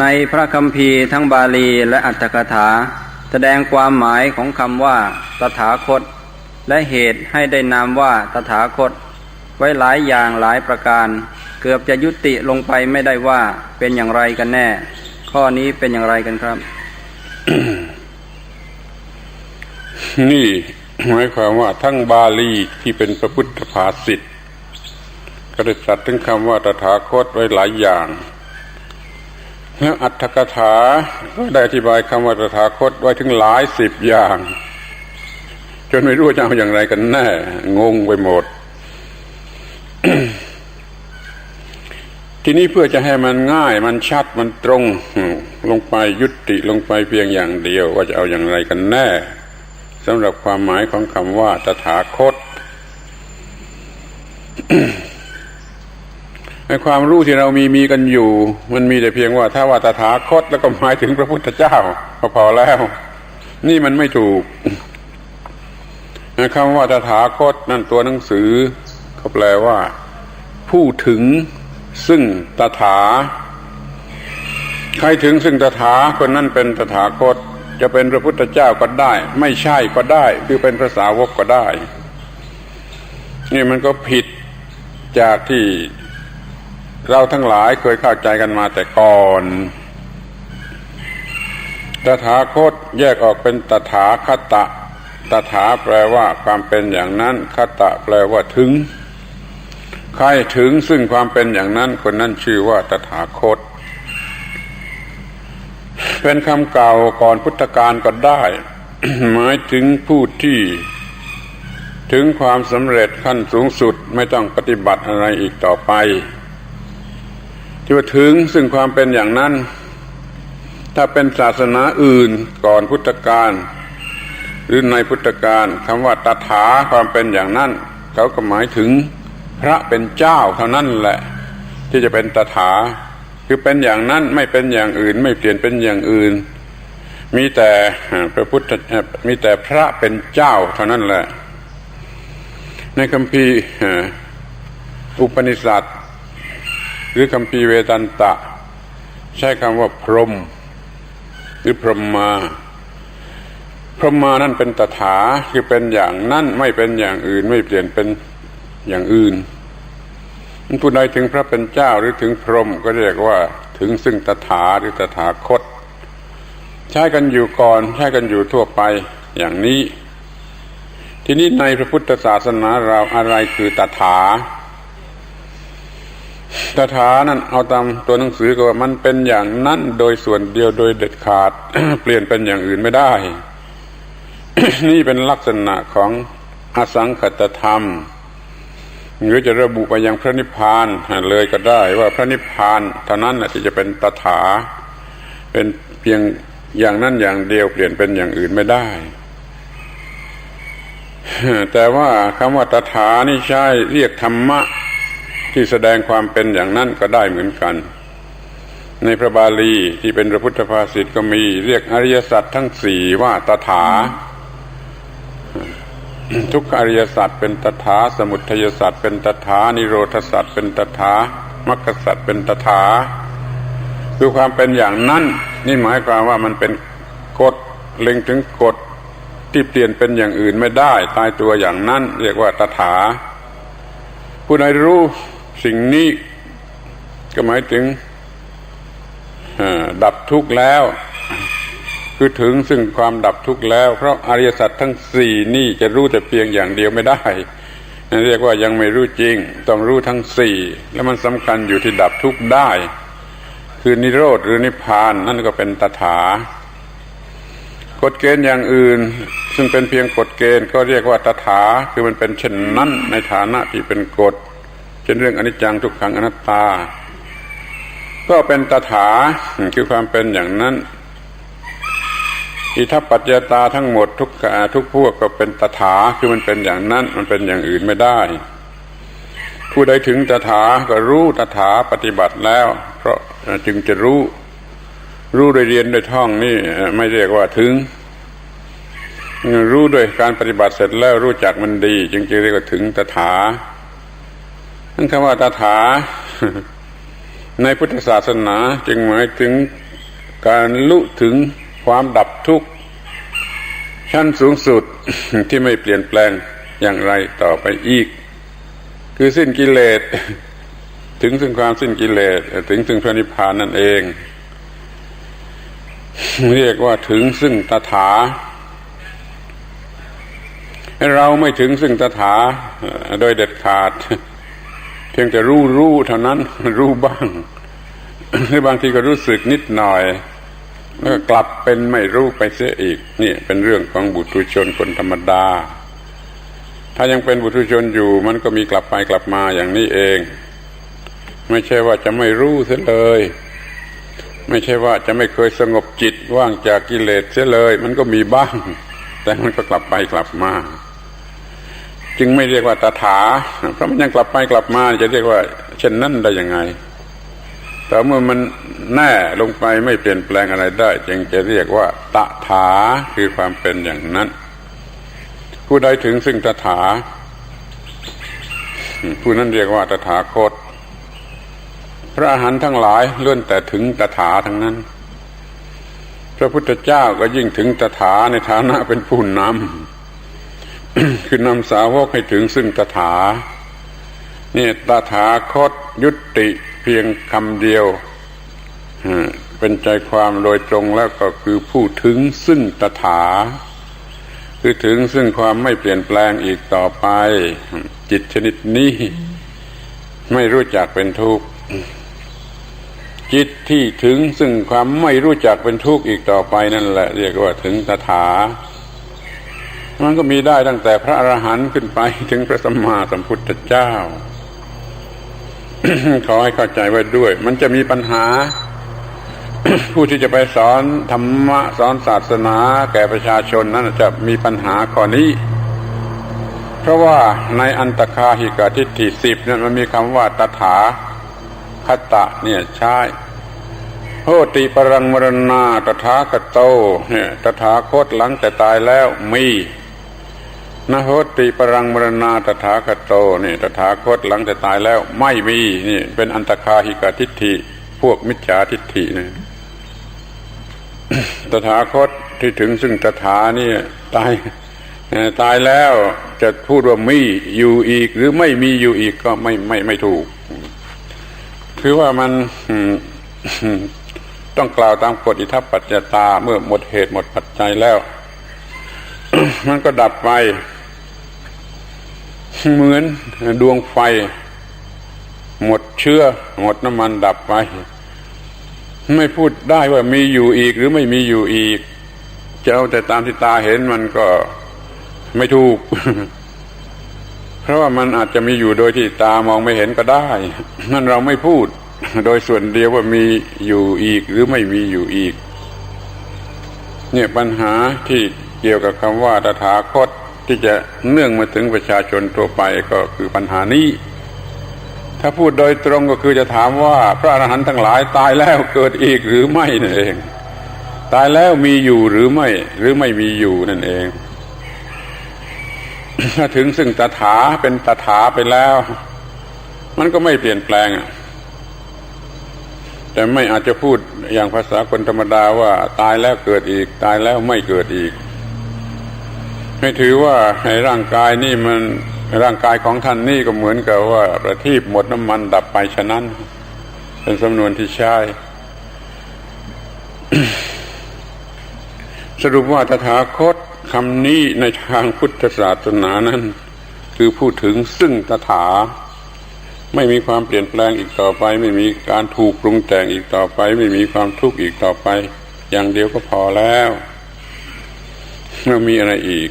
ในพระคัมภีร์ทั้งบาลีและอัตถกถา แสดงความหมายของคำว่า ตถาคต และเหตุให้ได้นามว่าตถาคต ไว้หลายอย่างหลายประการ เกือบจะยุติลงไปไม่ได้ว่าเป็นอย่างไรกันแน่ ข้อนี้เป็นอย่างไรกันครับ นี่หมายความว่าทั้งบาลีที่เป็นพระพุทธภาษิตก็ได้ตรัสถึงคำว่าตถาคตไว้หลายอย่าง อัตถกถาก็ได้อธิบายคำว่าตถาคตไว้ถึงหลายสิบอย่าง จนไม่รู้จะเอาอย่างไรกันแน่ งงไปหมด ทีนี้เพื่อจะให้มันง่าย มันชัดมันตรง ลงไปยุติลงไปเพียงอย่างเดียว ว่าจะเอาอย่างไรกันแน่สำหรับความหมายของคำว่าตถาคต ความรู้ที่เรามีมีกันอยู่ มันมีแต่เพียงว่า ถ้าว่าตถาคตแล้วก็หมายถึงพระพุทธเจ้าก็พอแล้ว นี่มันไม่ถูกคำว่าตถาคตนั่นตัวหนังสือเขาแปลว่า ผู้ถึงซึ่งตถา ใครถึงซึ่งตถาคนนั้นเป็นตถาคต จะเป็นพระพุทธเจ้าก็ได้ ไม่ใช่ก็ได้ คือเป็นพระสาวกก็ได้ นี่มันก็ผิดจากที่ เราทั้งหลายเคยเข้าใจกันมาแต่ก่อนตถาคตแยกออกเป็นตถาคตะตถาแปลว่าความเป็นอย่างนั้นคตะแปลว่าถึง ใครถึงซึ่งความเป็นอย่างนั้นคนนั้นชื่อว่าตถาคต เป็นคำเก่าก่อนพุทธกาลก็ได้ หมายถึงผู้ที่ ถึงความสำเร็จขั้นสูงสุดไม่ต้องปฏิบัติอะไรอีกต่อไป ที่ว่าถึงซึ่งความเป็นอย่างนั้น ถ้าเป็นศาสนาอื่นก่อนพุทธกาลหรือในพุทธกาลคำว่าตถาความเป็นอย่างนั้น เขาก็หมายถึงพระเป็นเจ้าเท่านั้นแหละ ที่จะเป็นตถาคือเป็นอย่างนั้นไม่เป็นอย่างอื่น ไม่เปลี่ยนเป็นอย่างอื่น มีแต่พระพุทธมีแต่พระเป็นเจ้าเท่านั้นแหละ ในคำพีอุปนิสัต หรือคำพีเวตันตะ ใช้คำว่าพรหมหรือพรหมมา พรหมมานั่นเป็นตถาคือเป็นอย่างนั้นไม่เป็นอย่างอื่นไม่เปลี่ยนเป็นอย่างอื่นผู้ใดถึงพระเป็นเจ้าหรือถึงพรหมก็เรียกว่าถึงซึ่งตถาหรือตถาคต ใช้กันอยู่ก่อนใช้กันอยู่ทั่วไปอย่างนี้ ทีนี้ในพระพุทธศาสนาเราอะไรคือตถา ตถานั้นเอาตามตัวหนังสือก็ว่ามันเป็นอย่างนั้นโดยส่วนเดียวโดยเด็ดขาด เปลี่ยนเป็นอย่างอื่นไม่ได้ นี่เป็นลักษณะของอสังคตธรรม หรือจะระบุไปยังพระนิพพานเลยก็ได้ว่าพระนิพพานเท่านั้นแหละที่จะเป็นตถา เป็นเพียงอย่างนั้นอย่างเดียวเปลี่ยนเป็นอย่างอื่นไม่ได้แต่ว่าคำว่าตถานี่ใช่เรียกธรรมะ ที่แสดงความเป็นอย่างนั้นก็ได้เหมือนกัน ในพระบาลีที่เป็นพระพุทธภาษิตก็มีเรียกอริยสัจทั้งสี่ว่าตถา ทุกอริยสัจเป็นตถา สมุทัยสัจเป็นตถา นิโรธสัจเป็นตถามรรคสัจเป็นตถา คือความเป็นอย่างนั้นนี่หมายความว่ามันเป็นกฎเล็งถึงกฎที่เปลี่ยนเป็นอย่างอื่นไม่ได้ ตายตัวอย่างนั้น เรียกว่าตถาผู้ใดรู้ สิ่งนี้ก็หมายถึงดับทุกข์แล้ว คือถึงซึ่งความดับทุกข์แล้ว เพราะอริยสัจทั้งสี่นี่จะรู้แต่เพียงอย่างเดียวไม่ได้นั่นเรียกว่ายังไม่รู้จริง ต้องรู้ทั้งสี่แล้วมันสำคัญอยู่ที่ดับทุกข์ได้ คือนิโรธหรือนิพพานนั่นก็เป็นตถากฎเกณฑ์อย่างอื่น ซึ่งเป็นเพียงกฎเกณฑ์ก็เรียกว่าตถาคือมันเป็นเช่นนั้นในฐานะที่เป็นกฎ เช่นเรื่องอนิจจังทุกขังอนัตตา ก็เป็นตถาคือความเป็นอย่างนั้นอิทัปปัจจตาทั้งหมดทุกทุกพวกก็เป็นตถาคือมันเป็นอย่างนั้น มันเป็นอย่างอื่นไม่ได้ ผู้ใดถึงตถาก็รู้ตถาปฏิบัติแล้ว เพราะจึงจะรู้ รู้โดยเรียนโดยท่องนี่ไม่เรียกว่าถึง รู้โดยการปฏิบัติเสร็จแล้วรู้จักมันดี จึงจะเรียกว่าถึงตถา นั่นคำว่าตถา ในพุทธศาสนาจึงหมายถึงการลุถึงความดับทุกข์ ชั้นสูงสุดที่ไม่เปลี่ยนแปลงอย่างไรต่อไปอีก คือสิ้นกิเลสถึงซึ่งความสิ้นกิเลสถึงซึ่งพระนิพพานนั่นเอง เรียกว่าถึงซึ่งตถาเราไม่ถึงซึ่งตถาโดยเด็ดขาด เพียงแต่รู้รู้เท่านั้นรู้บ้างหรือบางทีก็รู้สึกนิดหน่อย แล้วกกลับเป็นไม่รู้ไปเสียอีก นี่เป็นเรื่องของบุตรชนคนธรรมดา ถ้ายังเป็นบุตรชนอยู่ มันก็มีกลับไปกลับมาอย่างนี้เอง ไม่ใช่ว่าจะไม่รู้เสียเลย ไม่ใช่ว่าจะไม่เคยสงบจิตว่างจากกิเลสเสียเลย มันก็มีบ้าง แต่มันก็กลับไปกลับมา จึงไม่เรียกว่าตถา เพราะมันยังกลับไปกลับมาจะเรียกว่า เช่นนั้นได้ยังไง แต่เมื่อมันแน่ลงไปไม่เปลี่ยนแปลงอะไรได้ จึงจะเรียกว่า ตถาคือความเป็นอย่างนั้น ผู้ใดถึงซึ่งตถา ผู้นั้นเรียกว่าตถาคต พระอาหารทั้งหลายเลื่อนแต่ถึงตถาทั้งนั้น พระพุทธเจ้าก็ยิ่งถึงตถาในฐานะเป็นผู้นำ คือนำสาวกให้ถึงซึ่งตถานี่ตถาคตยุติเพียงคำเดียวเป็นใจความโดยตรงแล้วก็คือผู้ถึงซึ่งตถา คือถึงซึ่งความไม่เปลี่ยนแปลงอีกต่อไป จิตชนิดนี้ ไม่รู้จักเป็นทุกข์จิตที่ถึงซึ่งความไม่รู้จักเป็นทุกข์อีกต่อไปนั่นแหละ เรียกว่าถึงตถา มันก็มีได้ตั้งแต่พระอรหันต์ขึ้นไปถึงพระสัมมาสัมพุทธเจ้า ขอให้เข้าใจไว้ด้วย มันจะมีปัญหา ผู้ที่จะไปสอนธรรมะสอนศาสนา แก่ประชาชนนั้นจะมีปัญหาข้อนี้ เพราะว่าในอันตคาหิกาทิฏฐิสิบนั้นมันมีคำว่าตถาคตะเนี่ยใช่โหติปรังมรณาตถาคตโตเนี่ยตถาคตหลังแต่ตายแล้วมี นะโหติปรังมรณาตถาคตโตนี่ตถาคตหลังแต่ตายแล้วไม่มีนี่ เป็นอันตคาหิกาทิฏฐิ พวกมิจฉาทิฏฐินะตถาคตที่ถึงซึ่งตถานี่ตายตายแล้วจะพูดว่ามีอยู่อีก หรือไม่มีอยู่อีกก็ไม่ไม่ไม่ถูก คือว่ามันต้องกล่าวตามกฎอิทัปปัจจตาเมื่อหมดเหตุหมดปัจจัยแล้ว มันก็ดับไป เหมือนดวงไฟ หมดเชื้อ หมดน้ำมันดับไป ไม่พูดได้ว่ามีอยู่อีกหรือไม่มีอยู่อีก จะเอาแต่ตามที่ตาเห็นมันก็ไม่ถูก เพราะว่ามันอาจจะมีอยู่โดยที่ตามองไม่เห็นก็ได้ นั่นเราไม่พูด โดยส่วนเดียวว่ามีอยู่อีกหรือไม่มีอยู่อีก เนี่ยปัญหาที่เกี่ยวกับคำว่าตถาคต ที่จะเนื่องมาถึงประชาชนทั่วไปก็คือปัญหานี้ ถ้าพูดโดยตรงก็คือจะถามว่า พระอรหันต์ทั้งหลายตายแล้วเกิดอีกหรือไม่นั่นเอง ตายแล้วมีอยู่หรือไม่หรือไม่มีอยู่นั่นเองถ้าถึงซึ่งตถาเป็นตถาไปแล้ว มันก็ไม่เปลี่ยนแปลงแต่ไม่อาจจะพูดอย่างภาษาคนธรรมดาว่า ตายแล้วเกิดอีก ตายแล้วไม่เกิดอีก ให้ถือว่าในร่างกายนี่มันร่างกายของท่านนี่ก็เหมือนกับว่าประทีปหมดน้ำมันดับไปฉะนั้น เป็นสำนวนที่ใช้สรุปว่าตถาคตคำนี้ในทางพุทธศาสนานั้น คือพูดถึงซึ่งตถา ไม่มีความเปลี่ยนแปลงอีกต่อไป ไม่มีการถูกปรุงแต่งอีกต่อไป ไม่มีความทุกข์อีกต่อไป อย่างเดียวก็พอแล้ว แล้วมีอะไรอีก